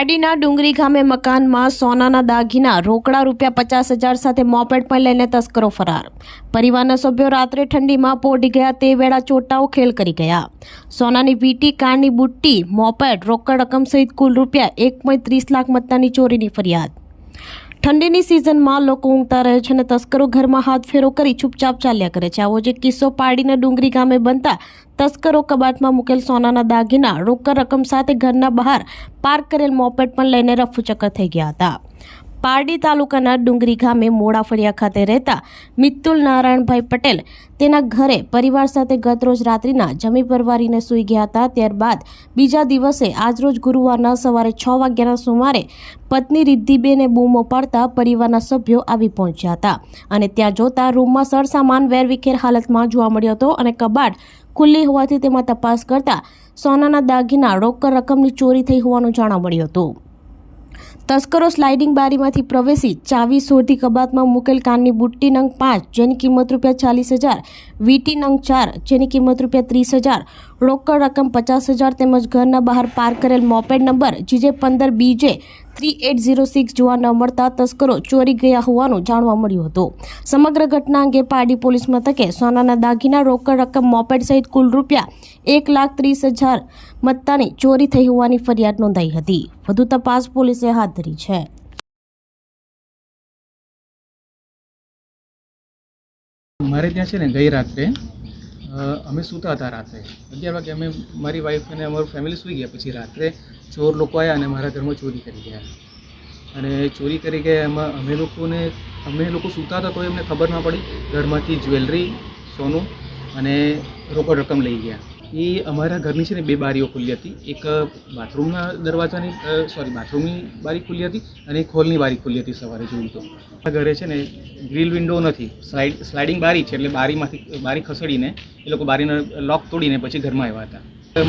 પારડીના ડુંગરી ગામે મકાનમાં સોનાના દાગીના, રોકડા રૂપિયા પચાસ હજાર સાથે મોપેડ પણ લઈને તસ્કરો ફરાર. પરિવારના સભ્યો રાત્રે ઠંડીમાં પોડી ગયા તે વેળા ચોટાઓ ખેલ કરી ગયા. સોનાની વીટી, કારની બુટ્ટી, મોપેડ, રોકડ રકમ સહિત કુલ રૂપિયા એક પોઈન્ટ ત્રીસ લાખ મત્તાની ચોરીની ફરિયાદ. ઠંડીની સિઝનમાં લોકો ઊંઘતા રહે છે અને તસ્કરો ઘરમાં હાથ ફેરો કરી ચૂપચાપ ચાલ્યા કરે છે. આવો જે કિસ્સો પાડીને ડુંગરી ગામે બનતા તસ્કરો કબાટમાં મૂકેલ સોનાના દાગીના રોકડ રકમ સાથે ઘરના બહાર પાર્ક કરેલ મોપેડ પણ લઈને રફુચક્કર થઈ ગયા હતા. પારડી તાલુકાના ડુંગરી ગામે મોડા ફળિયા ખાતે રહેતા મિત્તુલ નારાયણભાઈ પટેલ તેના ઘરે પરિવાર સાથે ગતરોજ રાત્રિના જમી પરવારીને સૂઈ ગયા હતા. ત્યારબાદ બીજા દિવસે આજરોજ ગુરુવારના સવારે છ વાગ્યાના સુમારે પત્ની રિદ્ધિબેને બૂમો પાડતા પરિવારના સભ્યો આવી પહોંચ્યા હતા અને ત્યાં જોતા રૂમમાં સરસામાન વેરવિખેર હાલતમાં જોવા મળ્યો હતો અને કબાટ ખુલ્લી હોવાથી તેમાં તપાસ કરતા સોનાના દાગીના રોકડ રકમની ચોરી થઈ હોવાનું જાણવા મળ્યું હતું. તસ્કરો સ્લાઇડિંગ બારીમાંથી પ્રવેશી ચાવી શોધી કબાટમાં મૂકેલ કાનની બુટ્ટી નંગ પાંચ, જેની કિંમત રૂપિયા ચાલીસ હજાર, વીટી નંગ ચાર, જેની કિંમત રૂપિયા ત્રીસ હજાર, રોકડ રકમ પચાસ હજાર તેમજ ઘરના બહાર પાર્ક કરેલ મોપેડ નંબર જીજે પંદર બીજે થ્રી એટ ઝીરો સિક્સ જોવા ન મળતા તસ્કરો ચોરી ગયા હોવાનું જાણવા મળ્યું હતું. સમગ્ર ઘટના અંગે પારડી પોલીસ મથકે સોનાના દાગીના રોકડ રકમ મોપેડ સહિત કુલ રૂપિયા એક લાખ ત્રીસ હજાર મત્તાની ચોરી થઈ હોવાની ફરિયાદ નોંધાઈ હતી. વધુ તપાસ પોલીસે હાથ ધરી છે. મારે ત્યાં છે ને ગઈ રાત્રે અમે સૂતા હતા રાત્રે. અગિયાર વાગે અમે મારી વાઈફ અને અમારું ફેમિલી સૂઈ ગયા. પછી રાત્રે ચોર લોકો આવ્યા અને મારા ઘરમાં ચોરી કરી ગયા. અને ચોરી કરી ગયા એમાં અમે લોકોને, અમે લોકો સૂતા હતા તો એમને ખબર ના પડી. ઘરમાંથી જ્વેલરી સોનું અને રોકડ રકમ લઈ ગયા. એ અમારા ઘરની છે ને બે બારીઓ ખુલ્લી હતી. એક બાથરૂમના દરવાજાની સોરી બાથરૂમની બારી ખુલ્લી હતી અને એક હોલની બારી ખુલ્લી હતી સવારે જોયું તો. આ ઘરે છે ને ગ્રીલ વિન્ડો નથી. સ્લાઇડ, સ્લાઇડિંગ બારી છે એટલે બારીમાંથી, બારી ખસેડીને એ લોકો બારીનો લોક તોડીને પછી ઘરમાં આવ્યા હતા.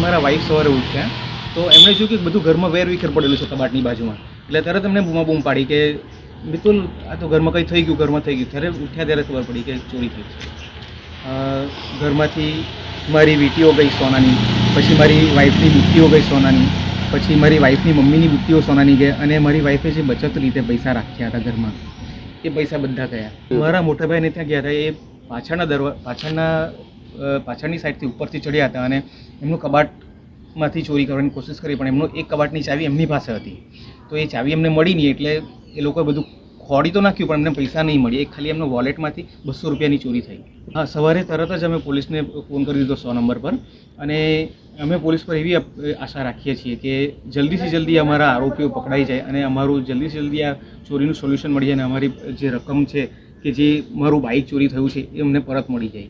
મારા વાઈફ સવારે ઉઠ્યા. તો એમણે જોયું કે બધું ઘરમાં વેર વિખેર પડેલું છે કબાટની બાજુમાં. એટલે તરત એમને બૂમા બૂમ પાડી કે બિલકુલ આ તો ઘરમાં કંઈ થઈ ગયું, ઘરમાં થઈ ગયું. ત્યારે ઉઠ્યા ત્યારે ખબર પડી કે ચોરી થઈ ગઈ. ઘરમાંથી મારી વીંટીઓ ગઈ સોનાની, પછી મારી વાઈફની બુટ્ટીઓ ગઈ સોનાની, પછી મારી વાઈફની મમ્મીની બુટ્ટીઓ સોનાની ગઈ અને મારી વાઈફે જે બચત રીતે પૈસા રાખ્યા હતા ઘરમાં, એ પૈસા બધા ગયા. મારા મોટાભાઈને ત્યાં ગયા હતા, એ પાછળના દરવા, પાછળના પાછળની સાઈડથી ઉપરથી ચડ્યા હતા અને એમનું કબાટમાંથી ચોરી કરવાની કોશિશ કરી, પણ એમનો એક કબાટની ચાવી એમની પાસે હતી. તો એ ચાવી એમને મળી નહીં એટલે એ લોકોએ બધું ખોડી તો નાખ્યું, પણ એમને પૈસા નહીં મળી એક ખાલી એમનો વોલેટમાંથી બસો રૂપિયાની ચોરી થઈ. હા, સવારે તરત જ અમે પોલીસને ફોન કરી દીધો સો નંબર પર. અને અમે પોલીસ પર એવી આશા રાખીએ છીએ કે જલ્દીથી જલ્દી અમારા આરોપીઓ પકડાઈ જાય અને અમારું જલ્દીથી જલ્દી આ ચોરીનું સોલ્યુશન મળી જાય અને અમારી જે રકમ છે કે જે મારું બાઇક ચોરી થયું છે, એ અમને પરત મળી જાય.